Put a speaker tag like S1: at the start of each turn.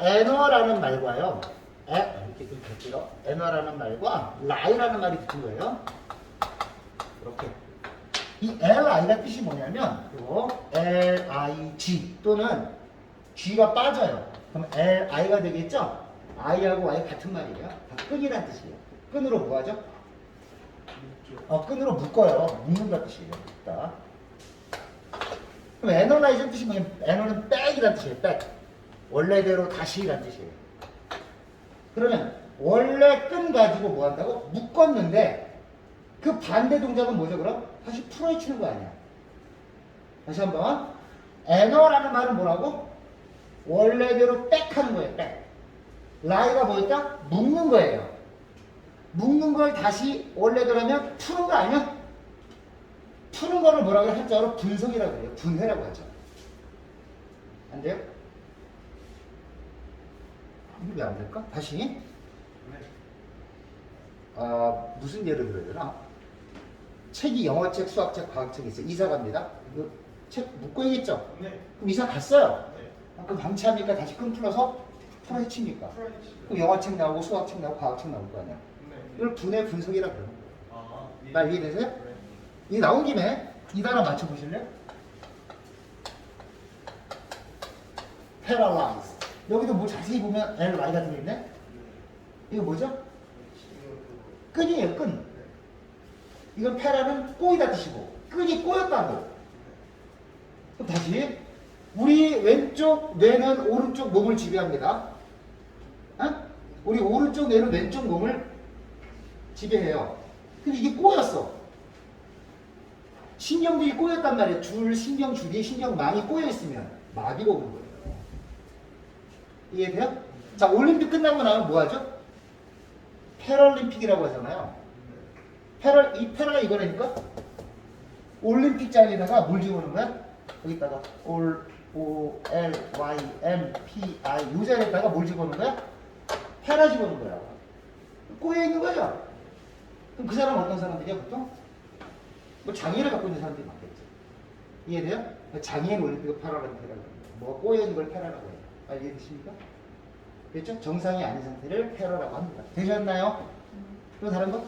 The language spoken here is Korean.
S1: 에너라는 말과요. 에, 이렇게 이렇게 길어. 에너라는 말과 라이라는 말이 붙은 거예요. 이렇게. 이 li가 뜻이 뭐냐면 요 lig 또는 g가 빠져요. 그럼 li가 되겠죠? i하고 y 같은 말이에요. 다 끈이란 뜻이에요. 끈으로 뭐 하죠? 어, 끈으로 묶어요. 묶는다 뜻이에요. 묶다. 그럼 에너라이즈는 뜻이 뭐냐면 에너는 백이란 뜻이에요. 백. 원래대로 다시 란 뜻이에요. 그러면 원래 끈 가지고 뭐 한다고? 묶었는데 그 반대 동작은 뭐죠 그럼? 다시 풀어헤치는 거 아니야. 다시 한번 에너라는 말은 뭐라고? 원래대로 백 하는 거예요. 백. 라이가 뭐였다? 묶는 거예요. 묶는 걸 다시 원래대로 하면 푸는 거 아니야? 푸는 거를 뭐라고? 한자로 분석이라고 해요. 분해라고 하죠. 안 돼요? 이게 왜 안 될까? 다시. 아, 무슨 예를 들어야 되나? 책이 영어책, 수학책, 과학책이 있어요. 이사 갑니다. 이거 책 묶고 있겠죠?
S2: 네.
S1: 그럼 이사 갔어요.
S2: 네.
S1: 아, 그럼 방치합니까? 다시 끈 풀어서 풀어헤칩니까? 그럼 영어책 나오고 수학책 나오고 과학책 나올 거 아니야.
S2: 네.
S1: 이걸 분해 분석이라고 그래요.
S2: 아, 예.
S1: 말 이해되세요?
S2: 네.
S1: 이 나온 김에 이 단어 맞춰보실래요? paralyze. 여기도 뭐 자세히 보면 ly 같은 게 있네? 이거 뭐죠? 끈이에요, 끈. 이건 페라는 꼬이다 뜻이고, 끈이 꼬였다고. 다시. 우리 왼쪽 뇌는 오른쪽 몸을 지배합니다. 어? 우리 오른쪽 뇌는 왼쪽 몸을 지배해요. 근데 이게 꼬였어. 신경들이 꼬였단 말이에요. 줄, 신경줄이, 신경망이 꼬여있으면 마비가 오는 거예요. 이해돼요? 자, 올림픽 끝나고 나면 뭐 하죠? 패럴림픽이라고 하잖아요. 패럴, 이 패럴 이거라니까? 올림픽장에다가 뭘 집어넣는 거야? 여기다가 올, O, L, Y, M, P, I 요 자리에다가 뭘 집어넣는 거야? 패라 집어넣는 거야. 꼬여 있는 거죠? 그럼 그 사람은 어떤 사람들이야, 보통? 뭐 장애를 갖고 있는 사람들이 많겠죠. 이해돼요? 장애인 올림픽을 패럴림픽이라고 합니다. 뭐가 꼬여 있는 걸 패러라고 해요. 아, 이해되십니까? 됐죠? 정상이 아닌 상태를 패러라고 합니다. 되셨나요? 또 다른 거?